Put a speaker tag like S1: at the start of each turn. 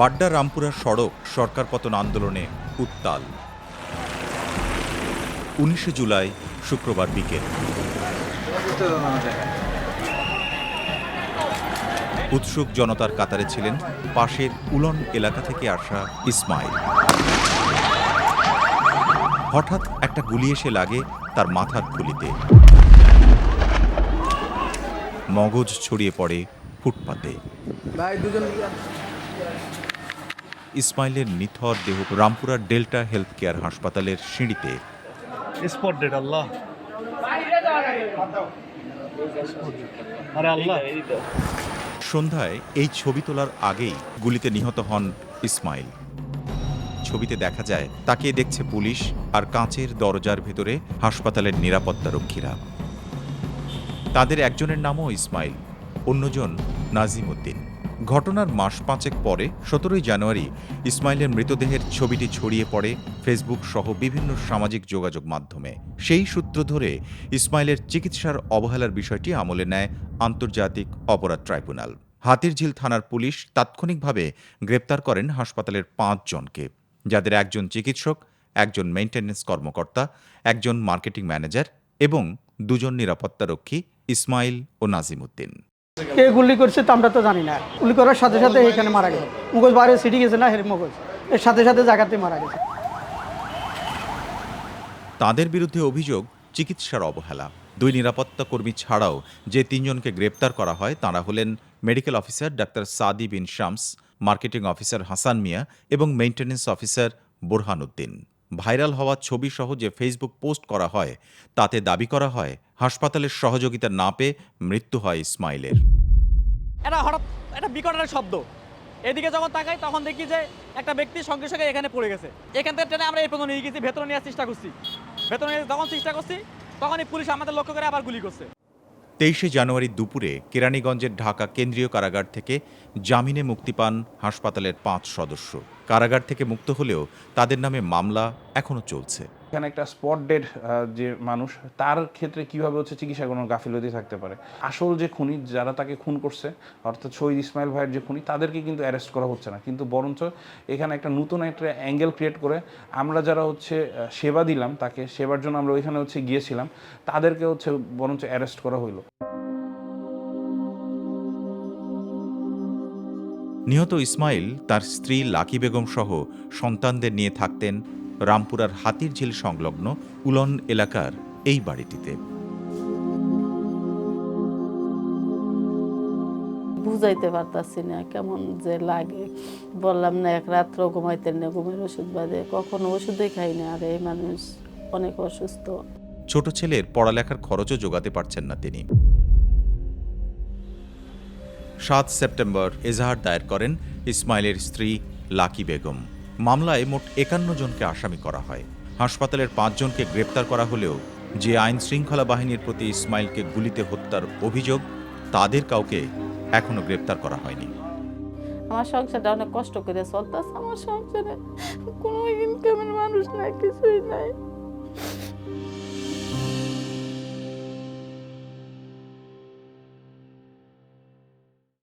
S1: বাড্ডা রামপুরা সড়ক সরকার পতন আন্দোলনে উত্তাল। উনিশে জুলাই, শুক্রবার বিকেল। উৎসুক জনতার কাতারে ছিলেন পাশের উলন এলাকা থেকে আসা ইসমাইল। হঠাৎ একটা গুলি এসে লাগে তার মাথার খুলিতে। মগজ ছড়িয়ে পড়ে ফুটপাতে। ইসমাইলের নিথর দেহ রামপুরার ডেল্টা হেলথ কেয়ার হাসপাতালের সিঁড়িতে।
S2: Spot dead Allah.
S1: সন্ধ্যায় এই ছবি তোলার আগেই গুলিতে নিহত হন ইসমাইল। ছবিতে দেখা যায় তাকে দেখছে পুলিশ আর কাঁচের দরজার ভেতরে হাসপাতালের নিরাপত্তারক্ষীরা। তাদের একজনের নামও ইসমাইল অন্যজন নাজিম উদ্দিন ঘটনার মাস পাঁচেক পরে, সতেরোই জানুয়ারি, ইসমাইলের মৃতদেহের ছবিটি ছড়িয়ে পড়ে ফেসবুক সহ বিভিন্ন সামাজিক যোগাযোগ মাধ্যমে। সেই সূত্র ধরে, ইসমাইলের চিকিৎসার অবহেলার বিষয়টি আমলে নেয় আন্তর্জাতিক অপরাধ ট্রাইব্যুনাল। হাতিরঝিল থানার পুলিশ তাৎক্ষণিকভাবে গ্রেপ্তার করেন হাসপাতালের পাঁচজনকে যাদের একজন চিকিৎসক, একজন মেইনটেন্যান্স কর্মকর্তা, একজন মার্কেটিং ম্যানেজার এবং দুজন নিরাপত্তারক্ষী, ইসমাইল ও নাজিমুদ্দিন।
S3: কে গুলি করছে তা আমরা তো জানি না। গুলি করার সাথে সাথে এখানে মারা গেছে। মুগজ বাইরে সিটি গেছে না হের মুগজ? এর সাথে সাথে জায়গাতে মারা গেছে।
S1: তাদের বিরুদ্ধে অভিযোগ, চিকিৎসার অবহেলা। দুই নিরাপত্তা কর্মী ছাড়াও যে তিনজনকে গ্রেপ্তার করা হয়, তাঁরা হলেন medical officer doctor Sadi bin Shams, marketing officer Hasan Mia এবং maintenance officer Borhan Uddin. Viral হওয়া ছবি সহ যে ফেসবুক পোস্ট করা হয় তাতে দাবি করা হয় হাসপাতালের সহযোগিতা না পেয়ে মৃত্যু হয় ইসমাইলের
S4: এটা হঠাৎ একটা বিকট একটা শব্দ। এদিকে যখন তাকাই তখন দেখি যে একটা ব্যক্তি সঙ্গে সঙ্গে এখানে পড়ে গেছে। এখান থেকে টেনে আমরা এই পর্যন্ত নিয়ে গেছি ভেতরে নেওয়ার চেষ্টা করছি। ভেতরে নিয়ে যখন চেষ্টা করছি তখনই পুলিশ আমাদের লক্ষ্য করে আবার গুলি করছে।
S1: তেইশে জানুয়ারি দুপুরে কেরানীগঞ্জের ঢাকা কেন্দ্রীয় কারাগার থেকে জামিনে মুক্তি পান হাসপাতালের পাঁচ সদস্য। কারাগার থেকে মুক্ত হলেও তাদের নামে মামলা এখনও চলছে।
S5: এখানে একটা স্পট ডেড যে মানুষ, তার ক্ষেত্রে কীভাবে হচ্ছে চিকিৎসা কোনো গাফিলতি থাকতে পারে? আসল যে খুনি, যারা তাকে খুন করছে, অর্থাৎ শহীদ ইসমাইল ভাইয়ের যে খুনি, তাদেরকে কিন্তু অ্যারেস্ট করা হচ্ছে না। কিন্তু বরঞ্চ এখানে একটা নতুন একটা অ্যাঙ্গেল ক্রিয়েট করে আমরা যারা হচ্ছে সেবা দিলাম তাকে, সেবার জন্য আমরা ওইখানে হচ্ছে গিয়েছিলাম, তাদেরকে হচ্ছে বরঞ্চ অ্যারেস্ট করা হইল।
S1: নিহত ইসমাইল তার স্ত্রী লাকি বেগম সহ সন্তানদের নিয়ে থাকতেন রামপুরার হাতিরঝিল সংলগ্ন উলন এলাকার এই বাড়িটিতে।
S6: বুঝাইতে পারতাছি না কেমন যে লাগে। বললাম না এক রাত্র ঘুমাইতেন না ঘুমের ওষুধ বাদে কখনো ওষুধই খাই না। আর এই মানুষ অনেক অসুস্থ।
S1: ছোট ছেলের পড়ালেখার খরচও জোগাতে পারছেন না তিনি। সাত সেপ্টেম্বর এজাহার দায়ের করেন ইসমাইলের স্ত্রী লাকি বেগম। মামলায় মোট একান্ন জনকে আসামি করা হয়। হাসপাতালের পাঁচজনকে গ্রেপ্তার করা হলেও যে আইন শৃঙ্খলা বাহিনীর প্রতি ইসমাইলকে গুলিতে হত্যার অভিযোগ, তাদের কাউকে এখনও গ্রেপ্তার করা হয়নি।
S6: আমার সংসারটা অনেক কষ্ট করে চলতেছে, আমার সংসারে কোনো ইনকামের মানুষ নাই, কিছুই নাই।